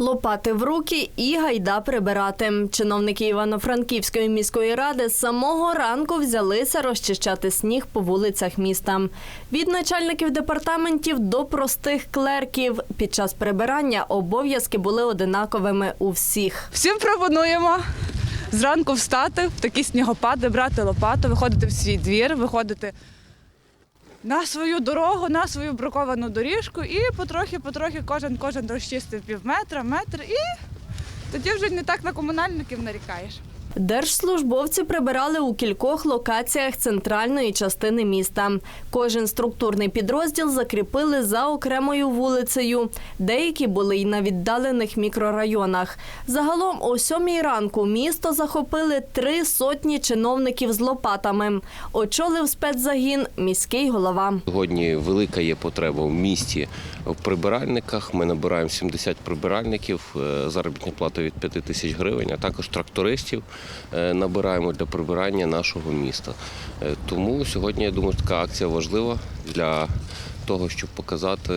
Лопати в руки і гайда прибирати. Чиновники Івано-Франківської міської ради з самого ранку взялися розчищати сніг по вулицях міста. Від начальників департаментів до простих клерків. Під час прибирання обов'язки були одинаковими у всіх. Всім пропонуємо зранку встати в такі снігопади, брати лопату, виходити в свій двір, виходити на свою дорогу, на свою бруковану доріжку і потрохи-потрохи кожен кожен розчистив пів метра, метр і тоді вже не так на комунальників нарікаєш. Держслужбовці прибирали у кількох локаціях центральної частини міста. Кожен структурний підрозділ закріпили за окремою вулицею. Деякі були й на віддалених мікрорайонах. Загалом о сьомій ранку місто захопили три сотні чиновників з лопатами. Очолив спецзагін міський голова. Сьогодні велика є потреба в місті в прибиральниках. Ми набираємо 70 прибиральників, е, заробітна плата від 5 тисяч гривень, а також трактористів набираємо для прибирання нашого міста. Е, Тому сьогодні, я думаю, така акція важлива для того, щоб показати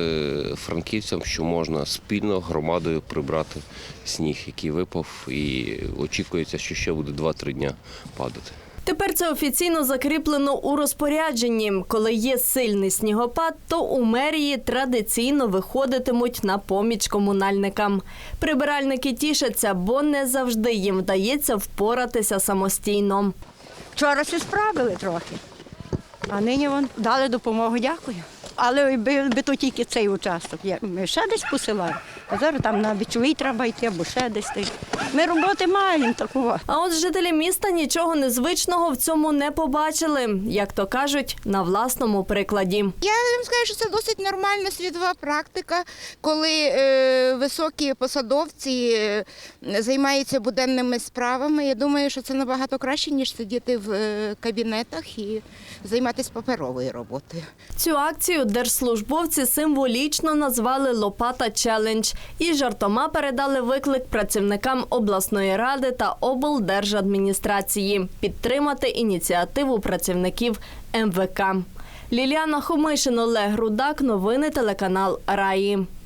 франківцям, що можна спільно громадою прибрати сніг, який випав, і очікується, що ще буде 2-3 дня падати. Тепер це офіційно закріплено у розпорядженні. Коли є сильний снігопад, то у мерії традиційно виходитимуть на поміч комунальникам. Прибиральники тішаться, бо не завжди їм вдається впоратися самостійно. Вчора всі справили трохи, а нині вон дали допомогу, дякую. Але би, би то тільки цей участок. Я- Ми ще десь посилаємо. А зараз там на бічовий треба йти або ще десь. Ми роботи маємо такого. А от жителі міста нічого незвичного в цьому не побачили, як то кажуть, на власному прикладі. Я вам скажу, що це досить нормальна світова практика, коли е, високі посадовці е, займаються буденними справами. Я думаю, що це набагато краще, ніж сидіти в е, кабінетах і займатися паперовою роботою. Цю акцію держслужбовці символічно назвали Лопата Челендж і жартома передали виклик працівникам обласної ради та облдержадміністрації підтримати ініціативу працівників МВК. Ліліана Хомишин, Олег Рудак. Новини телеканал Раї.